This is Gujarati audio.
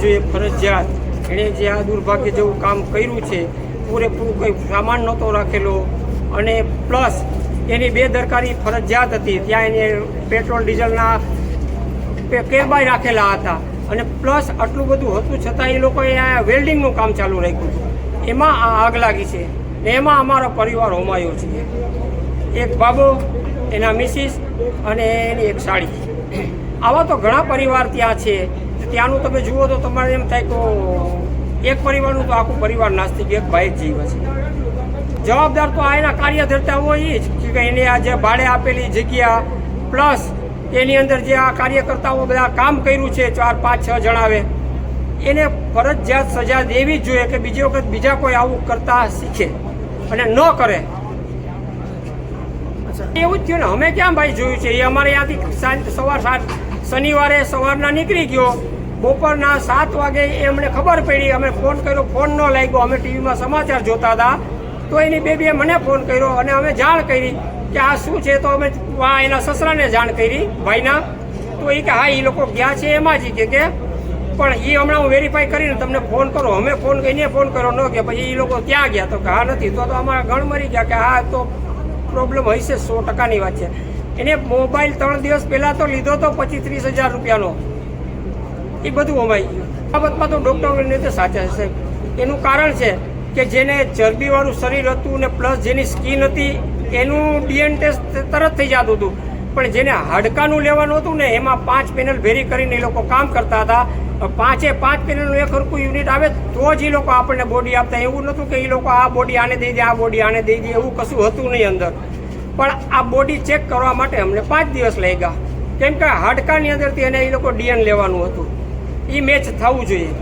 જ ફરજિયાત, એણે જે આ દુર્ભાગ્ય જેવું કામ કર્યું છે, પૂરેપૂરું કંઈ સામાન નહોતો રાખેલો. અને પ્લસ, એની બેદરકારી ફરજિયાત હતી. ત્યાં એને પેટ્રોલ, ડીઝલના કેરબાઈ રાખેલા હતા. અને પ્લસ, આટલું બધું હતું છતાં એ લોકોએ આ વેલ્ડિંગનું કામ ચાલુ રાખ્યું હતું એમાં આ આગ લાગી છે. ને એમાં અમારો પરિવાર હોમાયો છે. એક બાબો, એના મિસિસ અને એની એક સાડી. આવા તો ઘણા પરિવાર ત્યાં છે. ત્યાંનું તમે જુઓ તો તમારે એમ થાય કે એક પરિવારનું તો આખું પરિવાર નાસ્તિક એક ભાઈ જ જીવે છે. જવાબદાર તો આ એના કાર્યધર્તા હોય એ જ કે એને આ જે ભાડે આપેલી જગ્યા પ્લસ એની અંદર જે આ કાર્યકર્તાઓ બધા કામ કર્યું છે ચાર પાંચ છ જણાવે એને ફરજિયાત સજા દેવી જ જોઈએ કે બીજી વખત બીજા કોઈ આવું કરતા શીખે અને ન કરે. એવું જ થયું ને. અમે ક્યાં ભાઈ જોયું છે? એ અમારે ત્યાંથી સવાર સાત શનિવારે સવારના નીકળી ગયો. બપોરના સાત વાગે એ અમને ખબર પડી, અમે ફોન કર્યો, ફોન ન લાગ્યો. અમે ટીવીમાં સમાચાર જોતા હતા. તો એની બેબીએ મને ફોન કર્યો અને અમે જાણ કરી કે આ શું છે? તો અમે એના સસરાને જાણ કરી, ભાઈના. તો એ કે, હા, એ લોકો ગયા છે એમાં જ. કે પણ એ હમણાં હું વેરીફાઈ કરીને તમને ફોન કરો. અમે ફોન, એને ફોન કર્યો ન કે પછી એ લોકો ત્યાં ગયા? તો કે, હા, નથી. તો અમારા ગણ મરી ગયા કે, હા, તો પ્રોબ્લેમ હશે સો ટકાની વાત છે. એને મોબાઈલ ત્રણ દિવસ પહેલાં તો લીધો તો પચીસ ત્રીસ હજાર રૂપિયાનો. એ બધું અમાઈ ગયું. બાબતમાં તો ડૉક્ટરોને તો સાચા છે એનું કારણ છે કે જેને ચરબીવાળું શરીર હતું ને પ્લસ જેની સ્કિન હતી, એનું ડીએન ટેસ્ટ તરત થઈ જતું હતું. પણ જેને હાડકાનું લેવાનું હતું ને, એમાં પાંચ પેનલ ભેરી કરીને એ લોકો કામ કરતા હતા. પાંચે પાંચ પેનલનું એક હરખું યુનિટ આવે તો જ એ લોકો આપણને બોડી આપતા. એવું નહોતું કે એ લોકો આ બોડી આને દઈ દે, આ બોડી આને દઈ દે. એવું કશું હતું નહીં અંદર. પણ આ બોડી ચેક કરવા માટે અમને પાંચ દિવસ લાગ્યા. કેમ કે હાડકાની અંદરથી એને એ લોકો ડીએન લેવાનું હતું. એ મેચ થવું જોઈએ.